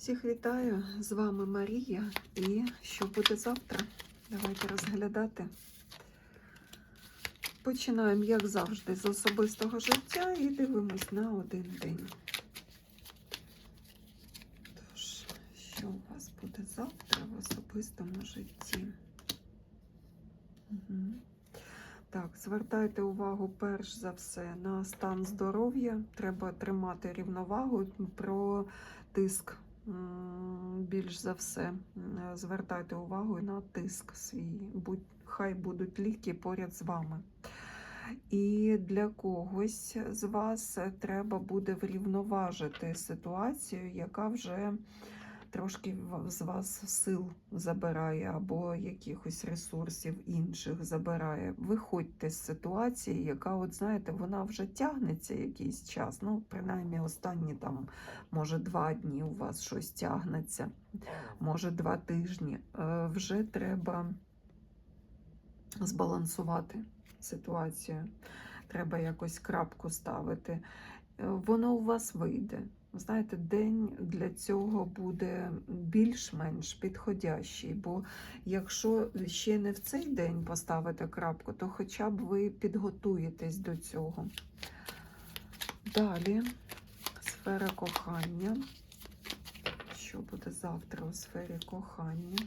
Всіх вітаю! З вами Марія. І що буде завтра? Давайте розглядати. Починаємо, як завжди, з особистого життя і дивимось на один день. Тож, що у вас буде завтра в особистому житті? Угу. Так, звертайте увагу перш за все на стан здоров'я. Треба тримати рівновагу про тиск. Більш за все, звертайте увагу на тиск свій. Будь, хай будуть ліки поряд з вами. І для когось з вас треба буде врівноважити ситуацію, яка вже трошки з вас сил забирає, або якихось ресурсів інших забирає. Виходьте з ситуації, яка, от знаєте, вона вже тягнеться якийсь час. Ну, принаймні, останні там, може, два дні у вас щось тягнеться, може, два тижні. Е, Вже треба збалансувати ситуацію. Треба якось крапку ставити. Е, Воно у вас вийде. Знаєте, день для цього буде більш-менш підходящий, бо якщо ще не в цей день поставити крапку, то хоча б ви підготуєтесь до цього. Далі сфера кохання. Що буде завтра у сфері кохання?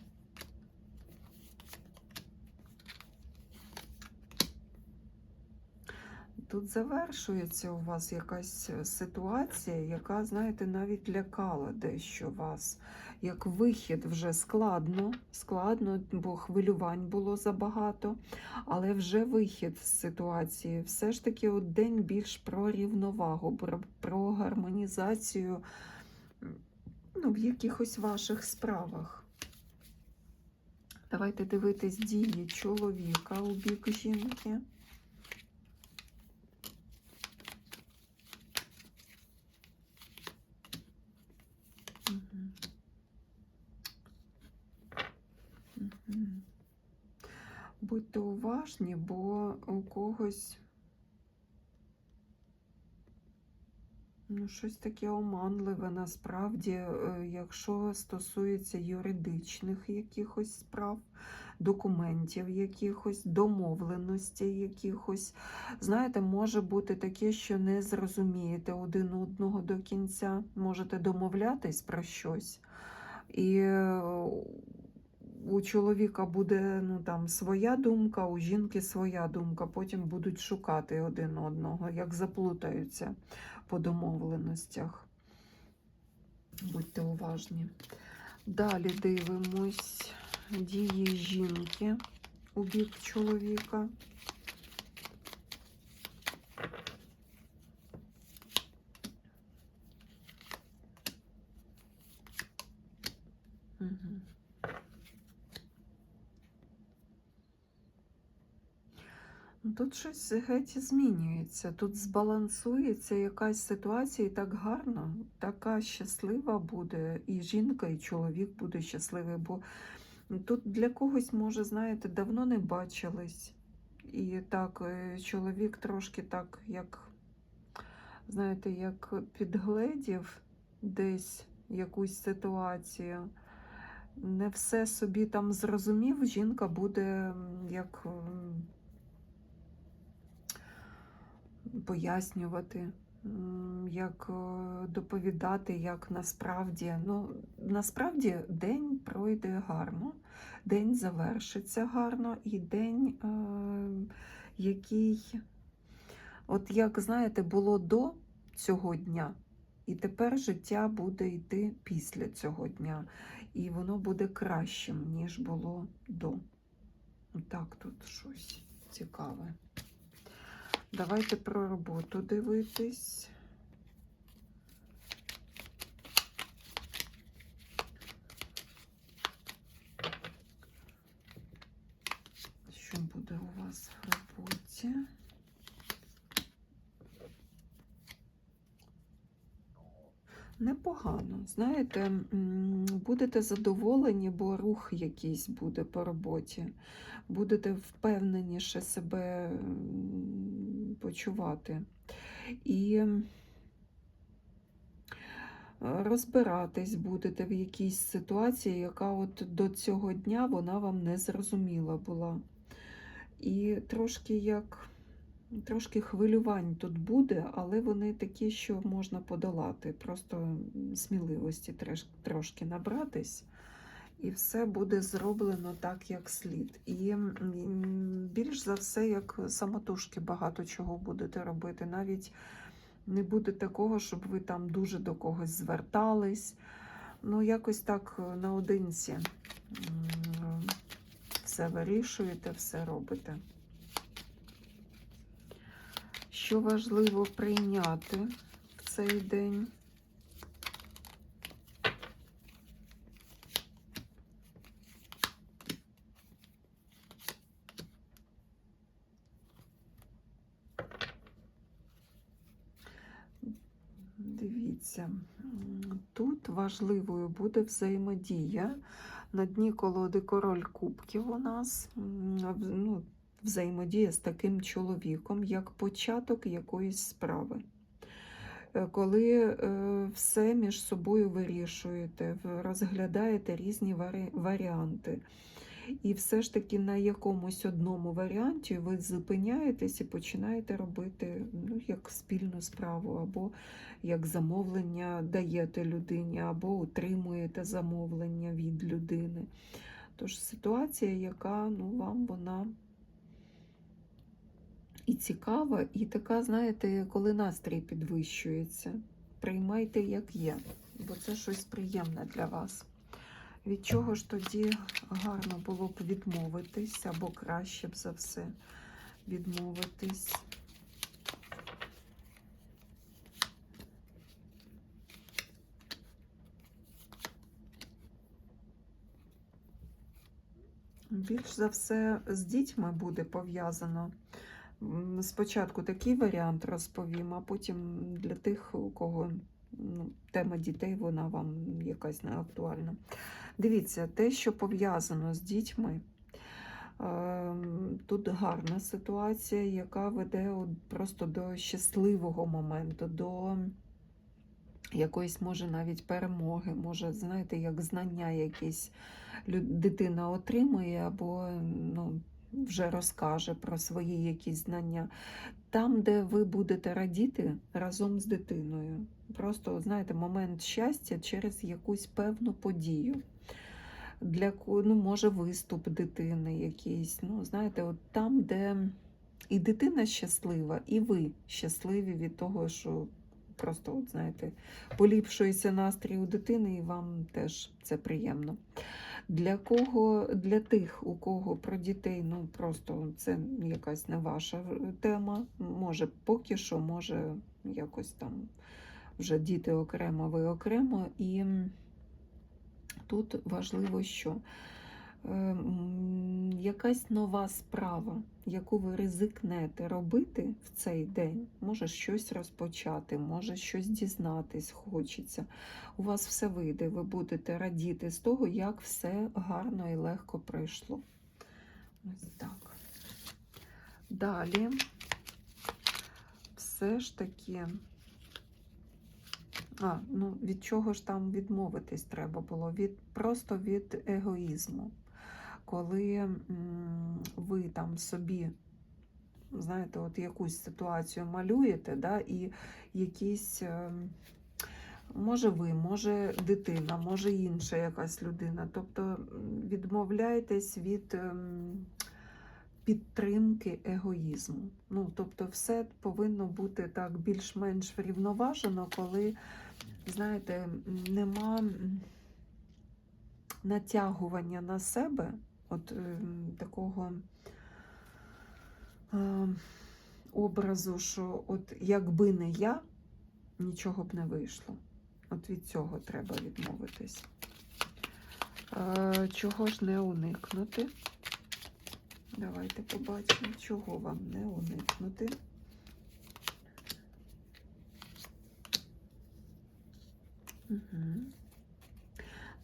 Тут завершується у вас якась е, ситуація, яка, знаєте, навіть лякала дещо вас. Як вихід вже складно, складно, бо хвилювань було забагато, але вже вихід з ситуації. Все ж таки от день більш про рівновагу, про, про гармонізацію ну, в якихось ваших справах. Давайте дивитись дії чоловіка у бік жінки. Уважні, бо у когось ну, щось таке оманливе насправді, е, якщо стосується юридичних якихось справ, документів якихось, домовленостей якихось. Знаєте, може бути таке, що не зрозумієте один одного до кінця, можете домовлятись про щось. І е, у чоловіка буде ну, там, своя думка, у жінки своя думка. Потім будуть шукати один одного, як заплутаються по домовленостях. Будьте уважні. Далі дивимось дії жінки у бік чоловіка. Мгм. Тут щось геть змінюється. Тут збалансується якась ситуація і так гарно, така щаслива буде, і жінка, і чоловік буде щасливий, бо тут для когось, може, знаєте, давно не бачились. І так, е, чоловік трошки так, як, знаєте, як підгледів десь якусь ситуацію. Не все собі там зрозумів, жінка буде як пояснювати, як е, доповідати, як насправді. Ну, насправді день пройде гарно, день завершиться гарно, і день, е, який, от як знаєте, було до цього дня, і тепер життя буде йти після цього дня. І воно буде кращим, ніж було до. Так, тут щось цікаве. Давайте про роботу дивитись. Що буде у вас в роботі? Непогано. Знаєте, будете задоволені, бо рух якийсь буде по роботі. Будете впевненіше себе почувати. І розбиратись будете в якійсь ситуації, яка от до цього дня вона вам не зрозуміла була. І трошки як трошки хвилювань тут буде, але вони такі, що можна подолати. Просто сміливості трошки набратись. І все буде зроблено так, як слід. І більш за все, як самотужки багато чого будете робити. Навіть не буде такого, щоб ви там дуже до когось звертались. Ну, якось так е, наодинці все вирішуєте, все робите. Що важливо прийняти в цей день? Дивіться, тут важливою буде взаємодія. На дні колоди король кубків у нас ну, взаємодія з таким чоловіком, як початок якоїсь справи. Е, Коли е, все між собою вирішуєте, розглядаєте різні варі- варіанти. І все ж таки на якомусь одному варіанті ви зупиняєтесь і починаєте робити ну, як спільну справу, або як замовлення даєте людині, або утримуєте замовлення від людини. Тож ситуація, яка ну, вам вона і цікава, і така, знаєте, коли настрій підвищується. Приймайте, як є, бо це щось приємне для вас. Від чого ж тоді гарно було б відмовитись, або краще б за все відмовитись? Більш за все з дітьми буде пов'язано. Спочатку такий варіант розповім, а потім для тих, у кого ну, тема дітей, вона вам якась не актуальна. Дивіться, те, що пов'язано з дітьми, ем, тут гарна ситуація, яка веде просто до щасливого моменту, до якоїсь, може, навіть перемоги, може, знаєте, як знання якісь дитина отримує або ну, вже розкаже про свої якісь знання. Там, де ви будете радіти разом з дитиною. Просто, знаєте, момент щастя через якусь певну подію. Для ну, може виступ дитини якийсь. Ну, знаєте, от там, де і дитина щаслива, і ви щасливі від того, що просто, от, знаєте, поліпшується настрій у дитини, і вам теж це приємно. Для кого, для тих, у кого про дітей, ну просто це якась не ваша тема. Може, поки що, може, якось там вже діти окремо, ви окремо. І тут важливо, що якась нова справа, яку ви ризикнете робити в цей день, може щось розпочати, може щось дізнатись хочеться. У вас все вийде, ви будете радіти з того, як все гарно і легко пройшло. Ось так. Далі, все ж таки. А, ну від чого ж там відмовитись треба було? Від, просто від егоїзму. Коли ви там собі, знаєте, от якусь ситуацію малюєте, да, і якісь, ем, може ви, може дитина, може інша якась людина. Тобто м, відмовляєтесь від ем, підтримки егоїзму. Ну, тобто, все повинно бути так більш-менш врівноважено, коли, знаєте, нема натягування на себе, от ем, такого е, образу, що от якби не я, нічого б не вийшло. От від цього треба відмовитись. Е, чого ж не уникнути? Давайте побачимо, чого вам не уникнути.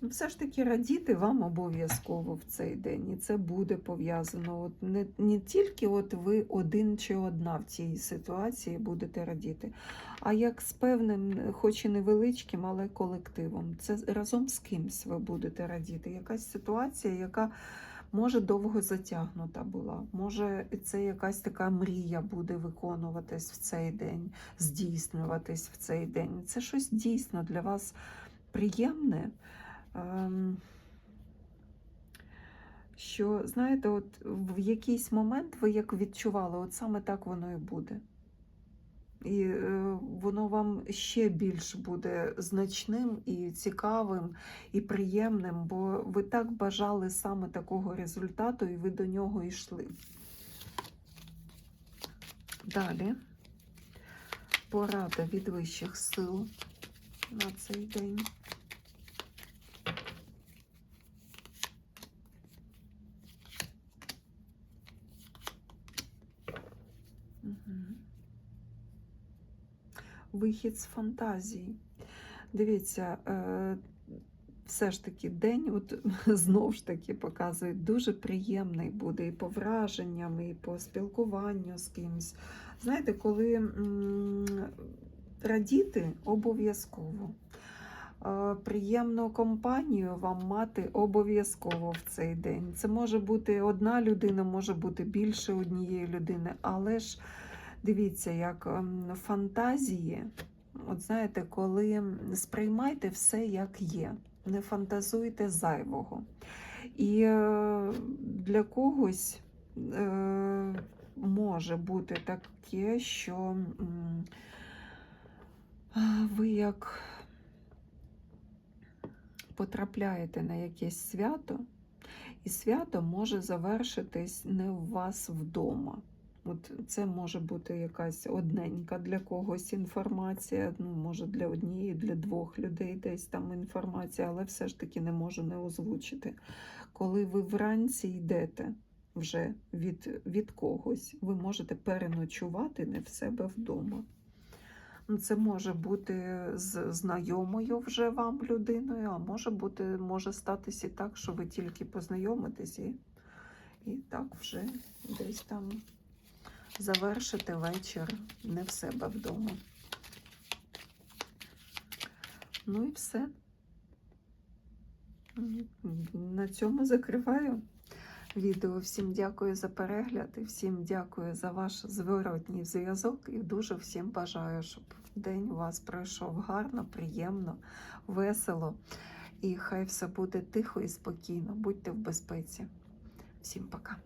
Все ж таки радіти вам обов'язково в цей день, і це буде пов'язано. От не, не тільки от ви один чи одна в цій ситуації будете радіти, а як з певним, хоч і невеличким, але колективом. Це разом з кимсь ви будете радіти. Якась ситуація, яка може довго затягнута була. Може, це якась така мрія буде виконуватись в цей день, здійснюватись в цей день. Це щось дійсно для вас приємне. Ем, Що, знаєте, от в якийсь момент ви як відчували, от саме так воно і буде. І е, воно вам ще більш буде значним і цікавим, і приємним, бо ви так бажали саме такого результату, і ви до нього йшли. Далі порада від вищих сил на цей день. Вихід з фантазії. Дивіться, е, все ж таки день, от знов ж таки показує, дуже приємний буде і по враженням, і по спілкуванню з кимось. Знаєте, коли радіти обов'язково. Е, Приємну компанію вам мати обов'язково в цей день. Це може бути одна людина, може бути більше однієї людини, але ж дивіться, як ем, фантазії, от знаєте, коли сприймайте все як є, не фантазуйте зайвого. І е, для когось е, може бути таке, що ви як потрапляєте на якесь свято, і свято може завершитись не у вас вдома. От це може бути якась одненька для когось інформація, ну, може для однієї, для двох людей десь там інформація, але все ж таки не можу не озвучити. Коли ви вранці йдете вже від, від когось, ви можете переночувати не в себе вдома. Ну, Це може бути з знайомою вже вам людиною, а може бути, може статися і так, що ви тільки познайомитесь і, і так вже десь там завершите вечір не в себе вдома. Ну і все. На цьому закриваю відео. Всім дякую за перегляд і всім дякую за ваш зворотній зв'язок. І дуже всім бажаю, щоб день у вас пройшов гарно, приємно, весело. І хай все буде тихо і спокійно. Будьте в безпеці. Всім пока.